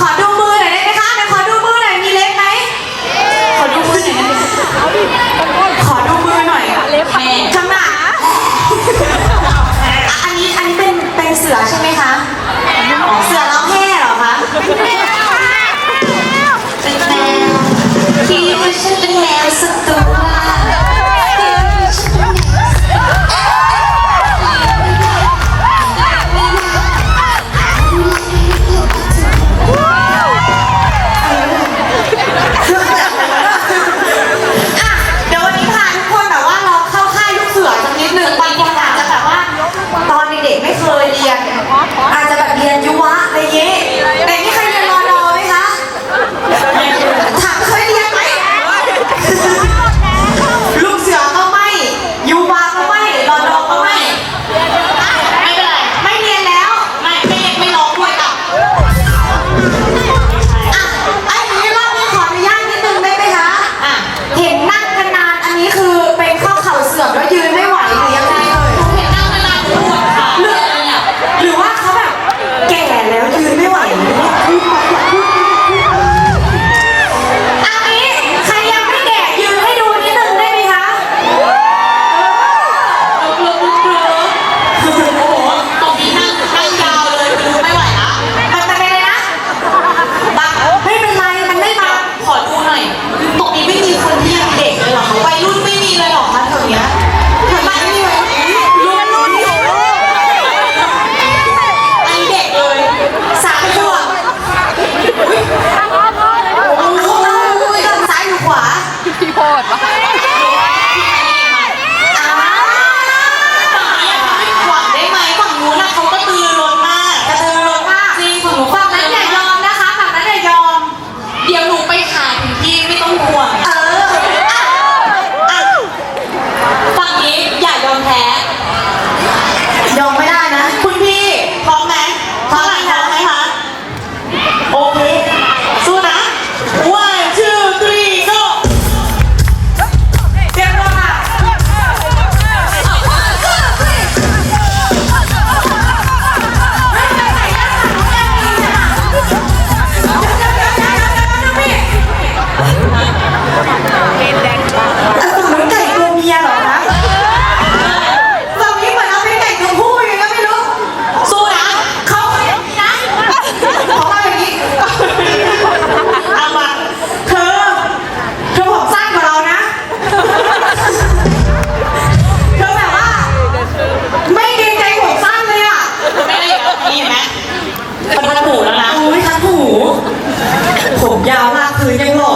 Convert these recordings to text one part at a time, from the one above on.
ขอดูมือหน่อยได้ไหมคะขอดูมือหน่อยมีเล็บไหมขอดูมือหน่อยขอดูมือหน่อยเล็บข้งหน้าอันนี้อันนี้เป็นเป็นเสือใช่ไหมคะ เสือร้องแห่หรอคะ ผมยาวมากคือยังหล่อ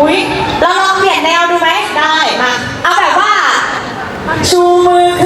อุ้ยเราลองเปลี่ยนแนวดูไหมได้มาเอาแบบว่า ชูมือขึ้น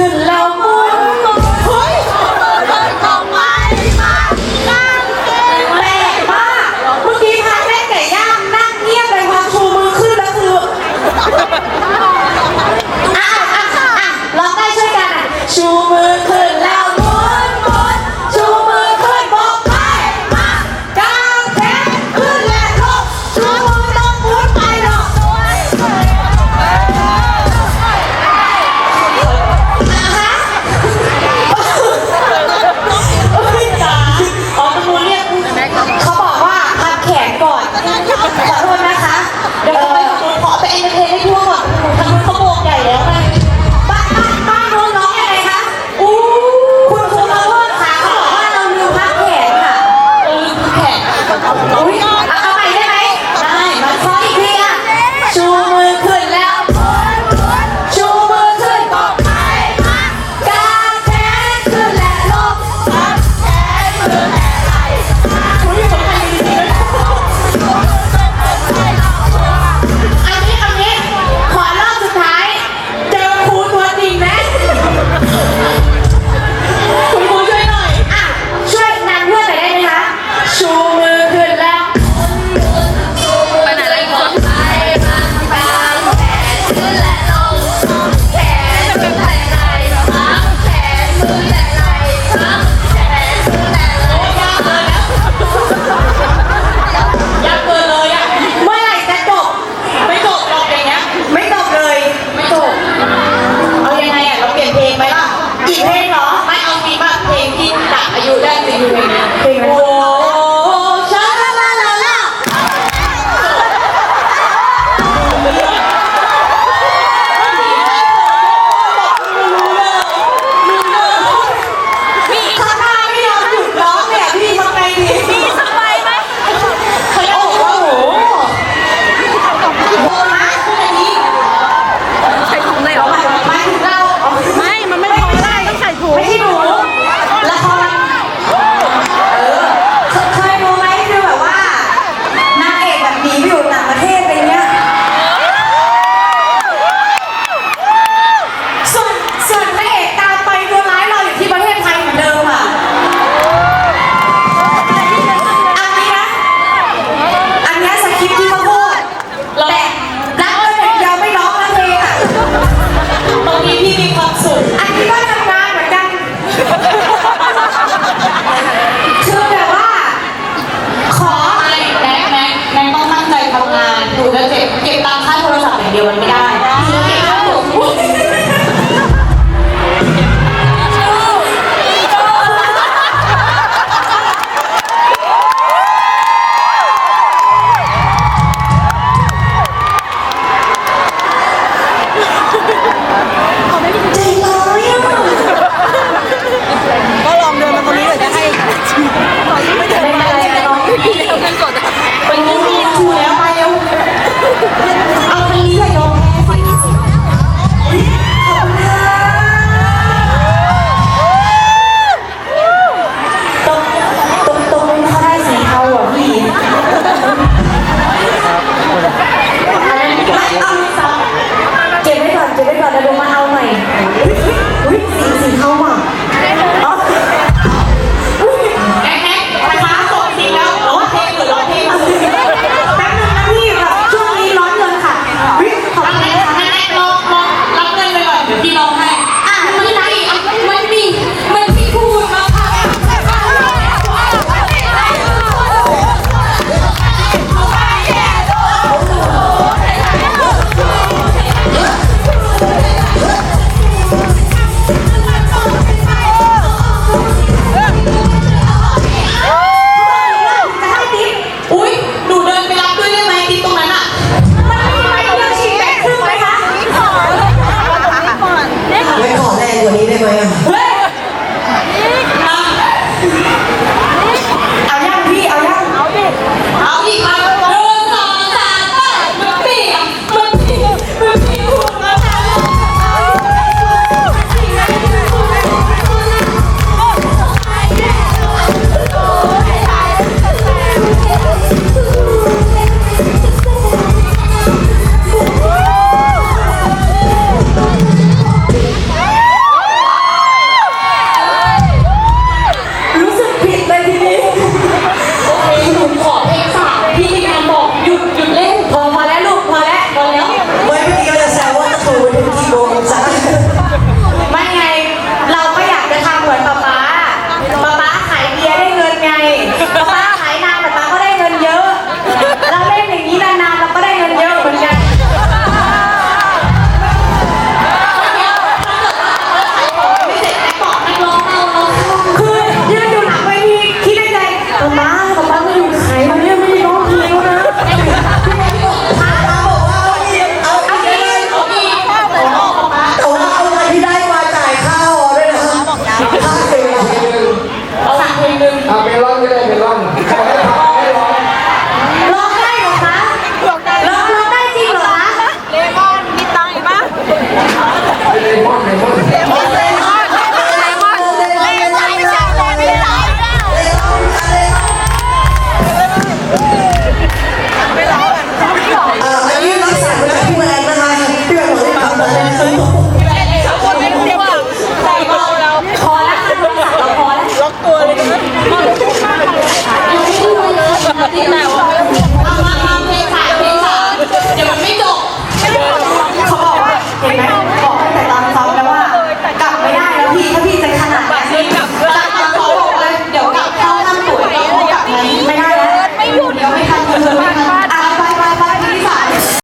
ยุ